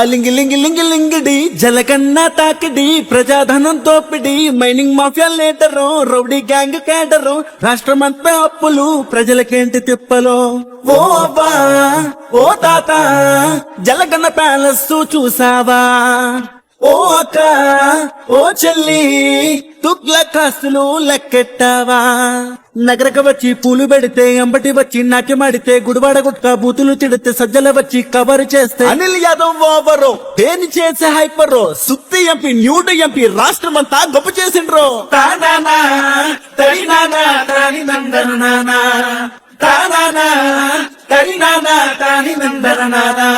అలింగి లింగి లింగి లింగిడి జలకన్నా తాకిడి ప్రజాధనం తోపిడి mining mafia leader rowdy gang cadre రాష్ట్రమంతా అప్పులు ప్రజలకేంటి తిప్పలో? ఓ అబ్బా ఓ తాత జలగన్న ప్యాలెస్ చూసావా? ఓ అక్క ఓ చెల్లి తుగ్ల కాస్తులు లెక్కెట్టావా నగరక వచ్చి పూలు పెడితే అంబటి వచ్చి నాట్యమాడితే గుడివాడ గుట్క బూతులు తిడితే సజ్జల వచ్చి కవర్ చేస్తే అనిల్ యాదవ్ ఓవరు పేని చేసే హైపరు సుత్తి ఎంపీ న్యూడ్ ఎంపీ రాష్ట్రం అంతా గొప్ప చేసిండ్రు తానినందననానా. తానానా, తడినానా, తానినందననానా.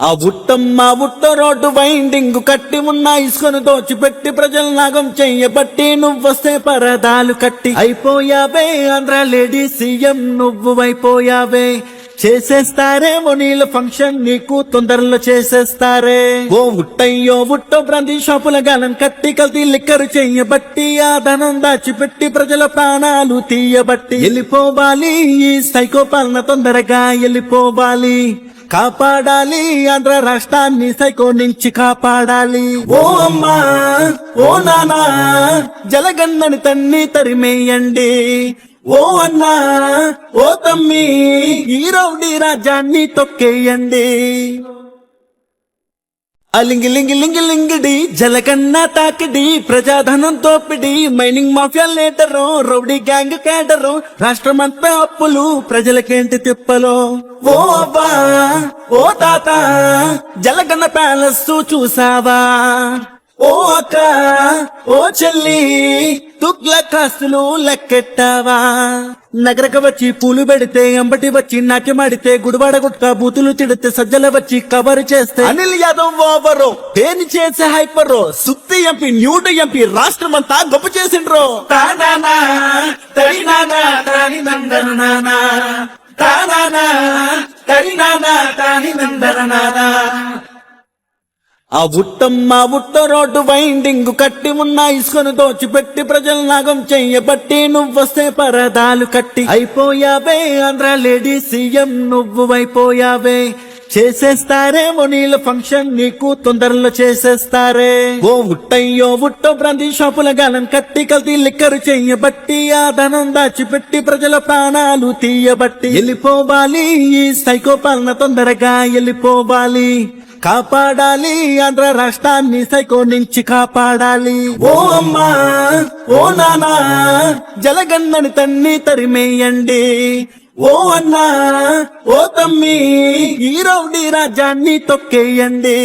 ఆ ఉట్టమ్మ ఉట్ట రోడ్డు వైండింగ్ కట్టి ఉన్న ఇసుకను దోచిపెట్టి ప్రజల నాగం చెయ్యబట్టి నువ్వొస్తే పరదాలు కట్టి. అయిపోయావే ఆంధ్ర లేడీ సీఎం నువ్వు అయిపోయావే. చేసేస్తారేమో నీళ్ళ ఫంక్షన్ నీకు తొందరలో చేసేస్తారే. ఓ ఉట్టయ్యో ఉట్టో బ్రాంతి షాపుల గాలం కట్టి కల్తీ లిక్కరు చెయ్యబట్టి ఆ ధనం దాచిపెట్టి ప్రజల ప్రాణాలు తీయబట్టి. వెళ్ళిపోవాలి ఈ సైకో పాలన తొందరగా వెళ్ళిపోవాలి. కాపాడాలి. ఆంధ్ర రాష్ట్రాన్ని సైకో నుంచి కాపాడాలి. ఓ అమ్మా ఓ నానా జలగన్నని తన్ని తరిమేయండి. ఓ అన్నా ఓ తమ్మి ఈ రౌడీ రాజ్యాన్ని తొక్కేయండి. అలింగి లింగి లింగి లింగిడి జలకన్నా తాకిడి ప్రజాధనం తోపిడి mining mafia leader rowdy gang cadre రాష్ట్రమంతా అప్పులు ప్రజలకేంటి తిప్పలో? ఓ అబ్బా ఓ తాత జలగన్న ప్యాలెస్ చూసావా? ఓ అక్క ఓ చెల్లి తుగ్ల కాస్తులు లెక్కెట్టావా నగరక వచ్చి పూలు పెడితే అంబటి వచ్చి నాట్యమాడితే గుడివాడ గుట్క బూతులు తిడితే సజ్జల వచ్చి కవర్ చేస్తే. అనిల్ యాదవ్ ఓవరు పేని చేసే హైపరు సుత్తి ఎంపీ న్యూడ్ ఎంపీ రాష్ట్రం అంతా గొప్ప చేసిండ్రు. తానానా, తడినానా, తానినందననానా. ఆ ఉట్టమ్మ ఉట్ట రోడ్డు వైండింగ్ కట్టి ఉన్న ఇసుకను దోచిపెట్టి ప్రజల నాగం చెయ్యబట్టి నువ్వొస్తే పరదాలు కట్టి అయిపోయావే ఆంధ్ర లేడీ సీఎం నువ్వు అయిపోయావే చేసేస్తారేమో నీళ్ళ ఫంక్షన్ నీకు తొందరలో చేసేస్తారే. ఓ ఉట్టయ్యో ఉట్టో బ్రాంతి షాపుల గాలం కట్టి కల్తీ లిక్కరు చెయ్యబట్టి ఆ ధనం దాచిపెట్టి ప్రజల ప్రాణాలు తీయబట్టి. వెళ్ళిపోవాలి ఈ సైకో పాలన తొందరగా వెళ్ళిపోవాలి. కాపాడాలి ఆంధ్ర రాష్ట్రాన్ని సైకో నుంచి కాపాడాలి. ఓ అమ్మా ఓ నానా జలగన్నని తన్ని తరిమేయండి. ఓ అన్నా ఓ తమ్మి ఈ రౌడీ రాజ్యాన్ని తొక్కేయండి.